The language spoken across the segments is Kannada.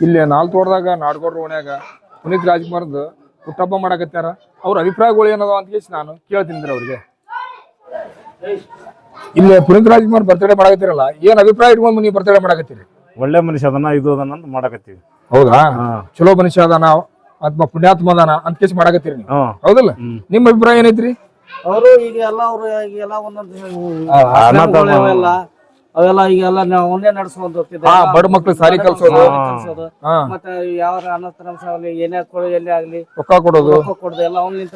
ಇಲ್ಲಿ ನಾಲ್ತೋಡ್ದಾಗ ನಾಡ್ಗೋಡ್ ರೋಣ್ಯಾಗ ಪುನೀತ್ ರಾಜ್ಕುಮಾರ್ದು ಹುಟ್ಟಹಬ್ಬ ಮಾಡಕತ್ತಾರ ಅವ್ರ ಅಭಿಪ್ರಾಯಗಳು ಏನದ ಅಂತ ಕೇಳಿ ನಾನು ಕೇಳ್ತೀನಿ ಅವ್ರಿಗೆ. ಇಲ್ಲಿ ಪುನೀತ್ ರಾಜ್ಕುಮಾರ್ ಬರ್ತಡೇ ಮಾಡಕತ್ತಿರಲ್ಲ ಏನ್ ಅಭಿಪ್ರಾಯ ಇಟ್ಕೊಂಡು ನೀವು ಬರ್ತಡೇ ಮಾಡಕತ್ತೀರಿ? ಒಳ್ಳೆ ಮನುಷ್ಯ ಅದನ್ನ ಇದು ಅದನ್ನ ಅಂತ ಮಾಡಕತ್ತೀವಿ. ಹೌದಾ? ಚಲೋ ಮನುಷ್ಯ ಅದಾನ ಆತ್ಮ ಪುಣ್ಯಾತ್ಮ ಅದಾನ ಅಂತ ಕೇಸ್ ಮಾಡಕತ್ತೀರಿ ನೀವು. ಹ್ಮ್ ಹೌದಲ್ಲ. ನಿಮ್ಮ ಅಭಿಪ್ರಾಯ ಏನೈತ್ರಿ? ಅವರು ಈಗ ಎಲ್ಲ ಅವರು ಈಗೆಲ್ಲ ಒಂದೊಂದು ಅವೆಲ್ಲ ಈಗೆಲ್ಲ ನಾವು ಅವನ್ನೇ ನಡೆಸ್ಕೊಂಡ್ ಹೋಗ್ತಿದ್ದೆ ಹಾ ಬಡ ಮಕ್ಳು ಸಾರಿ ಕಲ್ಸೋದು. ಸಾರಿ ಕಲ್ಸೋದು. ಹಾ. ಮತ್ತೆ ಯಾವ ಅನಾಥಾಶ್ರಮ ಆಗ್ಲಿ ಏನೇ ಕೊಡೋದು ಎಲ್ಲೇ ಆಗ್ಲಿ ರೊಕ್ಕ ಕೊಡೋದು. ರೊಕ್ಕ ಕೊಡುದು ಎಲ್ಲ ಅವ್ನ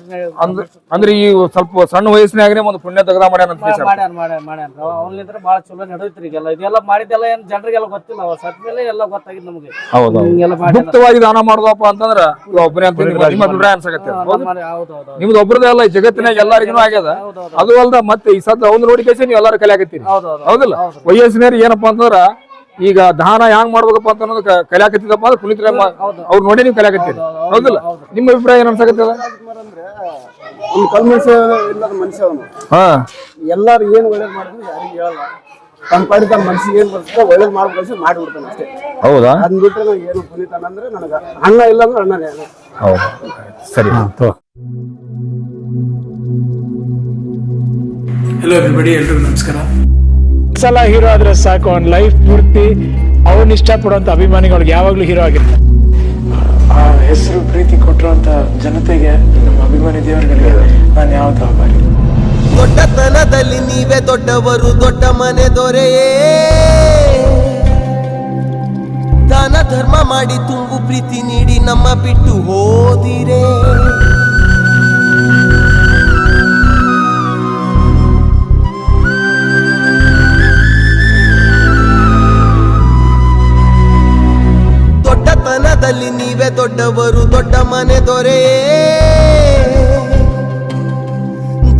ಅಂದ್ರ ಅಂದ್ರೆ ಈ ಸ್ವಲ್ಪ ಸಣ್ಣ ವಯಸ್ಸಿನಾಗನೇ ಒಂದು ಪುಣ್ಯ ತೆಗದ ಮಾಡ್ಯಾನ ಅಂತ ಕೇಳ್ಸ್ಯಾರ. ಮಾಡ್ಯಾನ ಮಾಡ್ಯಾನ ಮಾಡ್ಯಾನ. ನಿಂತ್ರ ಬಹಳ ಚಲೋ ನಡೀತ್ರಿ ಈಗೆಲ್ಲ. ಇದೆಲ್ಲ ಮಾಡಿದ್ದೆಲ್ಲ ಏನ್ ಜನರಿಗೆಲ್ಲ ಗೊತ್ತಿಲ್ಲ. ಅವ ಸತ್ ಮೇಲೆ ಎಲ್ಲ ಗೊತ್ತಾಗಿದ್ ನಮಗೆ. ಹಿಂಗೆಲ್ಲ ಮಾಡ್ಯಾನ. ಗುಪ್ತವಾಗಿ ದಾನ ಮಾಡುದಪ್ಪ ಅಂತಂದ್ರ ಒಬ್ಬರೇ ಒಬ್ಬನೇ ಅಂತ ನಿಮ್ಮ ಅನ್ಸಕತ್ತೆ. ಹೌದು? ಹೌದು ನಿಮ್ದು ಒಬ್ಬರದೇ ಅಲ್ಲ ಈ ಜಗತ್ತಿನಾಗ ಎಲ್ಲರಿಗೂ ಆಗ್ಯದ. ಅದು ಅಲ್ದ ಮತ್ತೆ ಈ ಸದ್ದ ಅವ್ನ ನೋಡಿ ಕೇಸಿ ನೀವು ಎಲ್ಲಾರು ಕಲಿಯಾಕತ್ತೀರಿ. ಹೌದ್. ಹೌದಲ್ಲ? ಹೌದು. ವಯಸ್ಸಿನಾರ ಏನಪ್ಪಾ ಅಂತಂದ್ರ ಈಗ ದಾನ ಹ್ಯಾಂಗ್ ಮಾಡ್ಬೇಕಪ್ಪ ಅಂತ ಅನ್ನೋದು ಕಲಿಯಾಕತ್ತಿದಪ್ಪ ಅಂದ್ರೆ ಪುನೀತ್. ಅವ್ರು ನೋಡಿ ನೀವು ಕಲಿಯಾಕತ್ತೀರಿ. ಹೌದಿಲ್ಲ? ನಿಮ್ಮ ಅಭಿಪ್ರಾಯ ಏನ್ ಅನ್ಸಕತ್ತದ? ಒಂದು ಕಲ್ ಮನುಷ್ಯ ಇಲ್ಲದ ಮನುಷ್ಯ ಅವನು. ಹಾ. ಎಲ್ಲಾರು ಏನ್ ಒಳ್ಳೇದ್ ಮಾಡಿದ್ರು ಯಾರಿಗೂ ಹೇಳಲ್ಲ. ತನ್ನ ಪಾಡಿ ತನ್ನ ಮನ್ಸಿಗೆ ಏನ್ ಬರ್ತದೆ ಒಳ್ಳೇದ್ ಮಾಡ್ಬೇಕು ಮಾಡ್ಬಿಡ್ತಾನೆ ಅಷ್ಟೇ. ಹೌದಾ? ಅದನ್ನ ಬಿಟ್ರೆ ನಂಗೆ ಏನು ಪುನೀತನ ಅಂದ್ರೆ ನನಗೆ ಅಣ್ಣ ಇಲ್ಲ ಅಂದ್ರೆ ಅಣ್ಣನೇ ಹೌದು. ಸರಿ. ಹಲೋ ಎವ್ರಿಬಡಿ ಎಲ್ರಿಗೂ ನಮಸ್ಕಾರ. ಸಲ ಹೀರೋ ಆದ್ರೆ ಸಾಕು ಅವ್ನ ಲೈಫ್ ಪೂರ್ತಿ ಅವನ್ ಇಷ್ಟಪಡುವಂತ ಅಭಿಮಾನಿಗಳಿಗೆ ಯಾವಾಗ್ಲೂ ಹೀರೋ ಆಗಿರ್ತಾರೆ. ಆ ಹೆಸರು ಪ್ರೀತಿ ಕೊಟ್ಟಿರುವಂತ ಜನತೆಗೆ ನಮ್ಮ ಅಭಿಮಾನಿ ದೇವರುಗಳಿಗೆ ನಾನು ಯಾವತ್ತೂ ಆಭಾರಿ ದೊಡ್ಡತನದಲ್ಲಿ ನೀವೇ ದೊಡ್ಡವರು ದೊಡ್ಡ ಮನೆ ದೊರೆಯೇ. ದಾನ ಧರ್ಮ ಮಾಡಿ ತುಂಬು ಪ್ರೀತಿ ನೀಡಿ ನಮ್ಮ ಬಿಟ್ಟು ಹೋದಿರೇ. ನೀವೇ ದೊಡ್ಡವರು ದೊಡ್ಡ ಮನೆ ದೊರೆ.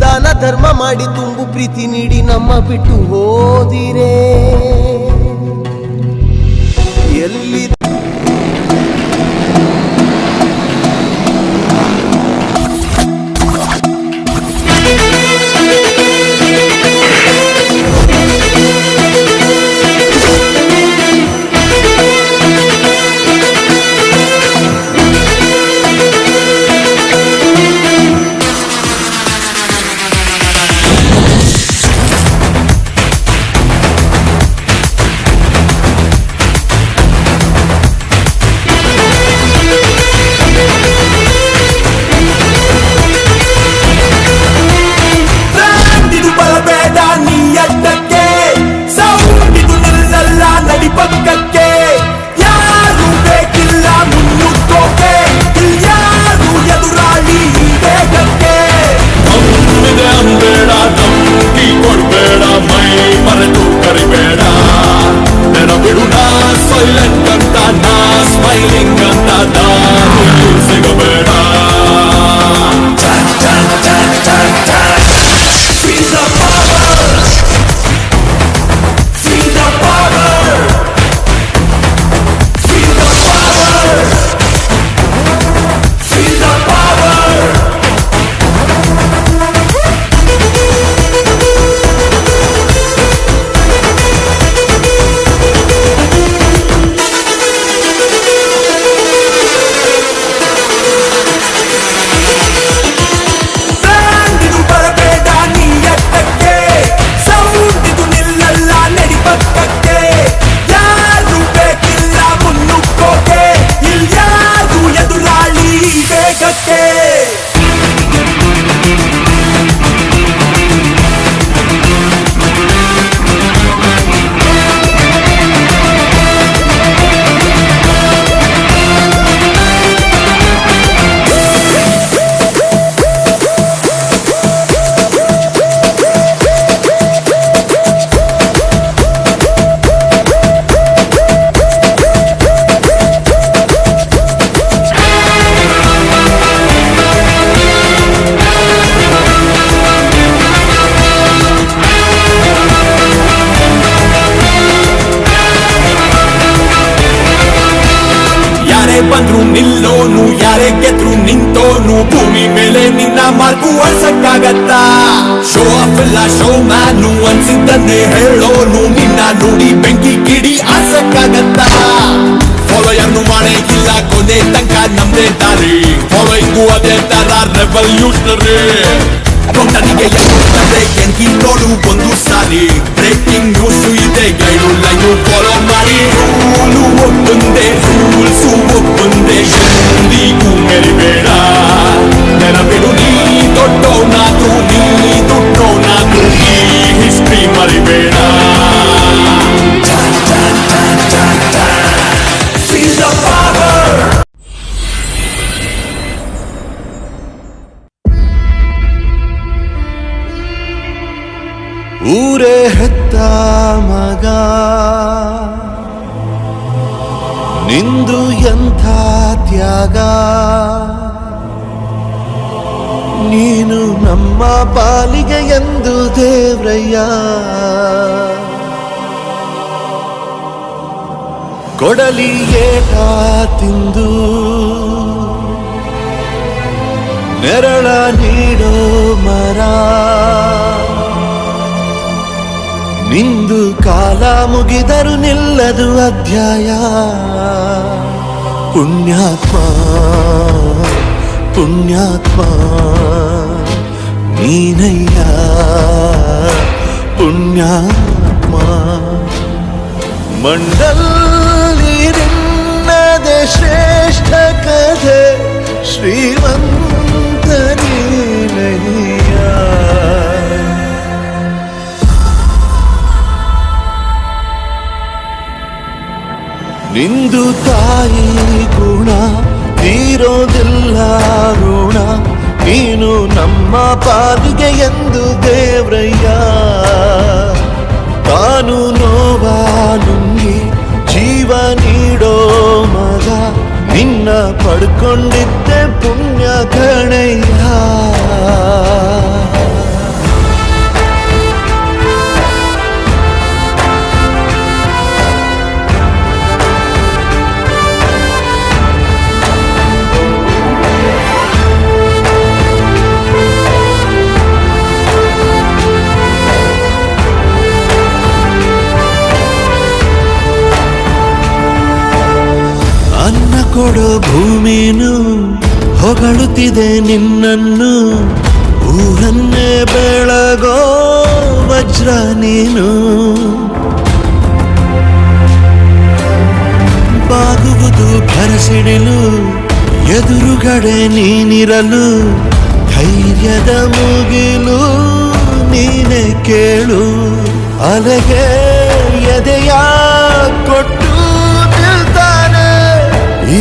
ದಾನ ಧರ್ಮ ಮಾಡಿ ತುಂಬು ಪ್ರೀತಿ ನೀಡಿ ನಮ್ಮ ಬಿಟ್ಟು ಹೋದಿರೇ. ಶೋ ಮ್ಯಾನು ಅನ್ಸಿದ್ದನ್ನೇ ಹೇಳೋನು ನಿನ್ನ ನೋಡಿ ಬೆಂಕಿ ಕಿಡಿ ಆಸಕ್ಕಾಗತ್ತಾ? ಫಾಲೋ ನಮ್ದೇ ದಾರಿ. ಫಾಲೋಯಿಂಗು ಅದೇ ತರ ರೆವಲ್ಯೂಷನರಿ ನನಗೆ ಯಾಕೆ ಕೆಂಕಿ ನೋಡು ಒಂದು ಸಾರಿ ಬ್ರೇಕಿಂಗ್ ನ್ಯೂಸ್ ಇದೆ ಗೈಡು ಲೈನು ಫಾಲೋ ಮಾಡಿ. ರೂಲು ಒಪ್ಪಂದೆ ಊರೇ ಹೆತ್ತ ಮಗ. ನಿಂದು ಎಂಥ ತ್ಯಾಗ? ನೀನು ನಮ್ಮ ಪಾಲಿಗೆ ಎಂದು ದೇವ್ರಯ್ಯ. ಕೊಡಲಿ ಏಟ ತಿಂದು. ನೆರಳ ನೀಡೋ ಮರ. ನಿಂದು ಕಾಲ ಮುಗಿದರು ನಿಲ್ಲದು ಅಧ್ಯಾಯ. ಪುಣ್ಯಾತ್ಮ ಪುಣ್ಯಾತ್ಮ, ನೀನಯ್ಯ. ಪುಣ್ಯಾತ್ಮ, ಮಂಡಲ್ಲಿ ನಿನ್ನದೆ ಶ್ರೇಷ್ಠ ಕಥೆ, ಶ್ರೀಮಂತ ನೀನಯ್ಯ. ನಿಂದು ತಾಯಿ ಗುಣ ತೀರೋದಿಲ್ಲ ಋಣ. ನೀನು ನಮ್ಮ ಪಾಲಿಗೆ ಎಂದು ದೇವ್ರಯ್ಯ. ತಾನು ನೋವ ನುಂಗಿ ಜೀವ ನೀಡೋ ಮಗ, ನಿನ್ನ ಪಡ್ಕೊಂಡಿದ್ದೆ ಪುಣ್ಯ ಕಣಯ್ಯ. ಭೂಮಿನು ಹೊಗಳುತ್ತಿದೆ ನಿನ್ನನ್ನು. ಊರನ್ನೇ ಬೆಳಗೋ ವಜ್ರ ನೀನು ಬಾಗುವುದು ಕರೆಸಿಡಿಲು ಎದುರುಗಡೆ ನೀನಿರಲು. ಧೈರ್ಯದ ಮುಗಿಲು ನೀನೆ ಕೇಳು. ಅಲೆಗೆ ಎದೆಯ ಕೊಟ್ಟು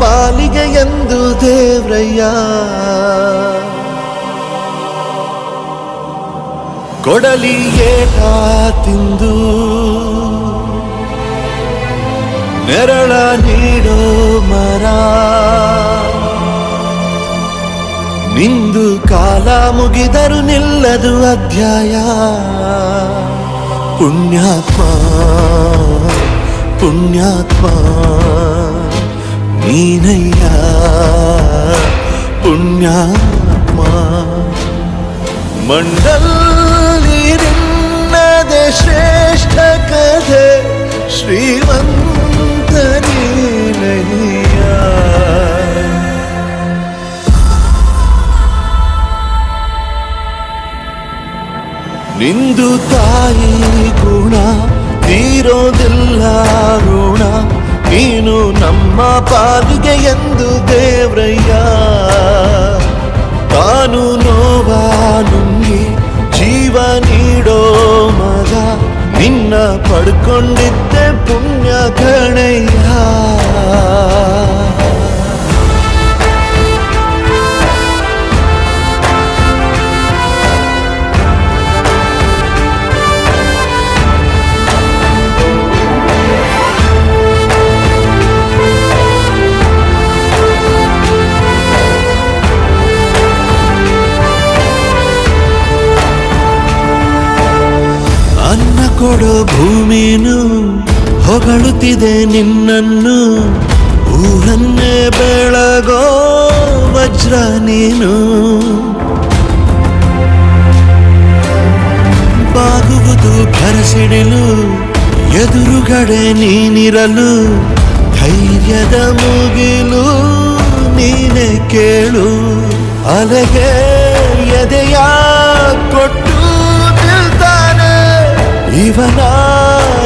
ಪಾಲಿಗೆ ಎಂದು ದೇವ್ರಯ್ಯ. ಕೊಡಲಿ ಏಟ ತಿಂದು, ನೆರಳ ನೀಡೋ ಮರ. ನಿಂದು ಕಾಲ ಮುಗಿದರು ನಿಲ್ಲದು ಅಧ್ಯಾಯ. ಪುಣ್ಯಾತ್ಮ ಪುಣ್ಯಾತ್ಮ. ನೀನಯ್ಯ ಪುಣ್ಯಾತ್ಮ ಮಂಡಲ್ಲಿ ನಿನ್ನದೆ ಶ್ರೇಷ್ಠ ಕಥೆ ಶ್ರೀಮಂತ ನೀನಯ್ಯ ನಿಂದು ತಾಯಿ ಗುಣ ತೀರೋದಿಲ್ಲ ಋಣ ನೀನು ನಮ್ಮ ಪಾಲಿಗೆ ಎಂದು ದೇವ್ರಯ್ಯ. ತಾನು ನೋವಾ ಜೀವ ನೀಡೋ ಮಗ ನಿನ್ನ ಪಡ್ಕೊಂಡಿದ್ದೆ ಪುಣ್ಯ ಕಣಯ್ಯ. ಹೊಗಳುತ್ತಿದೆ ನಿನ್ನನ್ನು. ಊರನ್ನೇ ಬೆಳಗೋ ವಜ್ರ ನೀನು. ಬಾಗುವುದು ಕರೆಸಿಡಿಲು ಎದುರುಗಡೆ ನೀನಿರಲು. ಧೈರ್ಯದ ಮುಗಿಲು ನೀನೆ ಕೇಳು. ಅಲೆಗೆ ಎದೆಯ ಕೊಟ್ಟು ನಿಲ್ತಾನೆ. ಇವನ